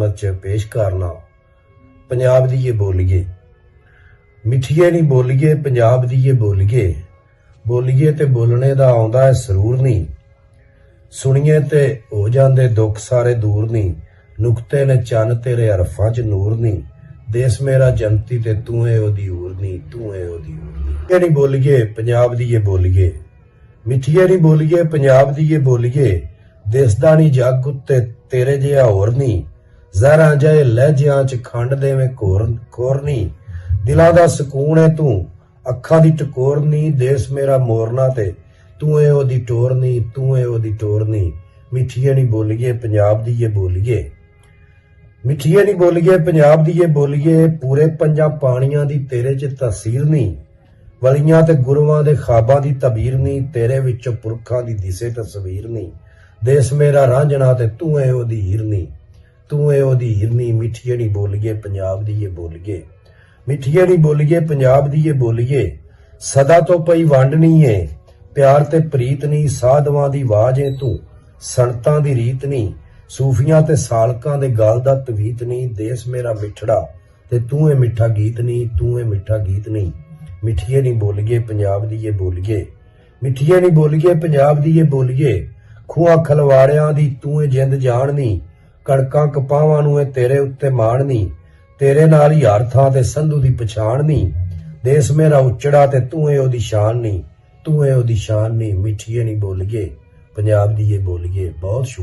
ਖidmat 'ਚ ਪੇਸ਼ ਕਰਨਾ। ਪੰਜਾਬ ਦੀ ਇਹ ਬੋਲੀਏ। ਮਿੱਠੀਏ ਨਹੀਂ ਬੋਲੀਏ, ਪੰਜਾਬ ਦੀ ਇਹ ਬੋਲੀਏ। ਬੋਲੀਏ ਤੇ ਬੋਲਣੇ ਦਾ ਆਉਂਦਾ ਹੈ ਸਰੂਰ ਨਹੀਂ। ਸੁਣੀਏ ਤੇ ਹੋ ਜਾਂਦੇ ਦੁੱਖ ਸਾਰੇ ਦੂਰ ਨਹੀਂ। ਨੁਕਤੇ ਨੇ ਚੰਨ ਤੇਰੇ ਅਰਫਾਂ 'ਚ ਨੂਰ ਨਹੀਂ। ਦੇਸ ਮੇਰਾ ਜੰਤੀ ਤੇ ਤੂੰ ਏ ਉਹਦੀ ਹੂਰ ਤੂੰ ਏ ਉਹਦੀ ਹੂਰ ਇਹ ਨਹੀਂ ਬੋਲੀਏ, ਪੰਜਾਬ ਦੀ ਇਹ ਬੋਲੀਏ। ਮਿੱਠੀਏ ਨਹੀਂ ਬੋਲੀਏ, ਪੰਜਾਬ ਦੀ ਇਹ ਬੋਲੀਏ। ਦਿਸਦਾ ਨਹੀਂ ਜੱਗ ਉੱਤੇ ਤੇਰੇ ਜਿਹਾ ਹੋਰ ਨਹੀਂ। ਜ਼ਹਿਰਾਂ ਜਾਏ ਲਹਿਜਿਆਂ 'ਚ ਖੰਡ ਦੇਵੇਂ ਕੋਰ ਕੋਰਨੀ ਦਿਲਾਂ ਦਾ ਸਕੂਨ ਏ ਤੂੰ, ਅੱਖਾਂ ਦੀ ਟਕੋਰਨੀ, ਦੇਸ ਮੇਰਾ ਮੋਰਨਾ ਤੇ। ਤੂੰ ਏ ਉਹਦੀ ਟੋਰਨੀ, ਤੂੰ ਏ ਉਹਦੀ ਟੋਰਨੀ। ਮਿੱਠੀਏ ਨਹੀਂ ਬੋਲੀਏ, ਪੰਜਾਬ ਦੀ ਇਹ ਬੋਲੀਏ। ਮਿੱਠੀਏ ਨਹੀਂ ਬੋਲੀਏ, ਪੰਜਾਬ ਦੀ ਇਹ ਬੋਲੀਏ, ਪੂਰੇ ਪੰਜਾਂ ਪਾਣੀਆਂ ਦੀ ਤੇਰੇ 'ਚ ਤਸੀਰ ਨਹੀਂ ਵਲੀਆਂ ਤੇ ਗੁਰੂਆਂ ਦੇ ਖਾਬਾਂ ਦੀ ਤਬੀਰ ਨਹੀਂ ਤੇਰੇ ਵਿੱਚੋਂ ਪੁਰਖਾਂ ਦੀ ਦਿਸੇ ਤਸਵੀਰ ਨਹੀਂ ਦੇਸ ਮੇਰਾ ਰਾਂਝਣਾ ਤੇ ਤੂੰ ਏ ਉਹਦੀ ਹੀਰਨੀ। ਤੂੰ ਏ ਉਹਦੀ ਹੀਰਨੀ ਮਿੱਠੀਏ ਨਹੀਂ ਬੋਲੀਏ, ਪੰਜਾਬ ਦੀ ਏ ਬੋਲੀਏ। ਮਿੱਠੀਏ ਨਹੀਂ ਬੋਲੀਏ, ਪੰਜਾਬ ਦੀ ਇਹ ਬੋਲੀਏ। ਸਦਾ ਤੋਂ ਪਈ ਵੰਡ ਨਹੀਂ ਏ, ਪਿਆਰ ਤੇ ਪ੍ਰੀਤ ਨਹੀਂ ਸਾਧਵਾਂ ਦੀ ਆਵਾਜ਼ ਏ ਤੂੰ, ਸੰਤਾਂ ਦੀ ਰੀਤ ਨਹੀਂ, ਸੂਫੀਆਂ ਤੇ ਸਾਲਕਾਂ ਦੇ ਗਾਲ ਦਾ ਤਵੀਤ ਨਹੀਂ, ਦੇਸ ਮੇਰਾ ਮਿੱਠੜਾ, ਤੇ ਤੂੰ ਏ ਮਿੱਠਾ ਗੀਤ ਨਹੀਂ, ਤੂੰ ਏ ਮਿੱਠਾ ਗੀਤ ਨਹੀਂ। ਮਿੱਠੀਏ ਨਹੀਂ ਬੋਲੀਏ, ਪੰਜਾਬ ਦੀ ਇਹ ਬੋਲੀਏ। ਮਿੱਠੀਏ ਨਹੀਂ ਬੋਲੀਏ, ਪੰਜਾਬ ਦੀ ਇਹ ਬੋਲੀਏ। ਖੂਹਾਂ ਖਲਵਾੜਿਆਂ ਦੀ ਤੂੰ ਏ ਜਿੰਦ ਜਾਣਨੀ ਕਣਕਾਂ ਕਪਾਵਾਂ ਨੂੰ ਇਹ ਤੇਰੇ ਉੱਤੇ ਮਾਣ ਮਾਣਨੀ, ਤੇਰੇ ਨਾਲ ਹੀ ਹਰ ਥਾਂ ਤੇ ਸੰਧੂ ਦੀ ਪਛਾਣ ਨਹੀਂ ਦੇਸ ਮੇਰਾ ਉੱਚੜਾ ਤੇ ਤੂੰ ਏ ਉਹਦੀ ਸ਼ਾਨ ਨਹੀਂ, ਤੂੰ ਏ ਉਹਦੀ ਸ਼ਾਨ ਨਹੀਂ, ਮਿੱਠੀਏ ਨਹੀਂ ਬੋਲੀਏ, ਪੰਜਾਬ ਦੀ ਇਹ ਬੋਲੀਏ, ਬਹੁਤ ਸ਼ੁਕਰੀਆ।